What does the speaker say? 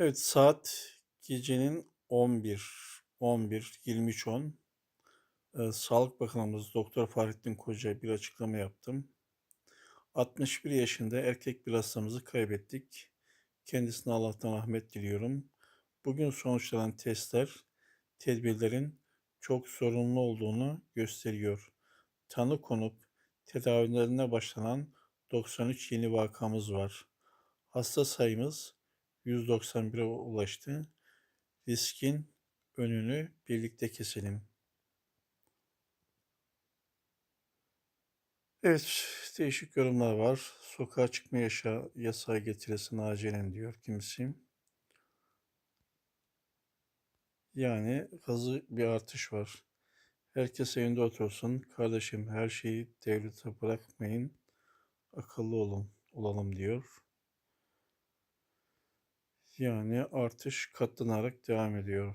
Evet, saat gecenin 11, 11, 23.10. Eee, Sağlık Bakanımız Doktor Fahrettin Koca bir açıklama yaptım. 61 yaşında erkek bir hastamızı kaybettik. Kendisine Allah'tan rahmet diliyorum. Bugün sonuçlanan testler tedbirlerin çok sorunlu olduğunu gösteriyor. Tanı konup tedavilerine başlanan 93 yeni vakamız var. Hasta sayımız 191'e ulaştı. Riskin önünü birlikte keselim. Evet, değişik yorumlar var. Sokağa çıkma yaşa, yasağı getirilsin acilen diyor kimisi. Yani hızlı bir artış var. Herkes evinde otursun. Kardeşim her şeyi devlete bırakmayın. Akıllı olun, olalım diyor. Yani artış katlanarak devam ediyor.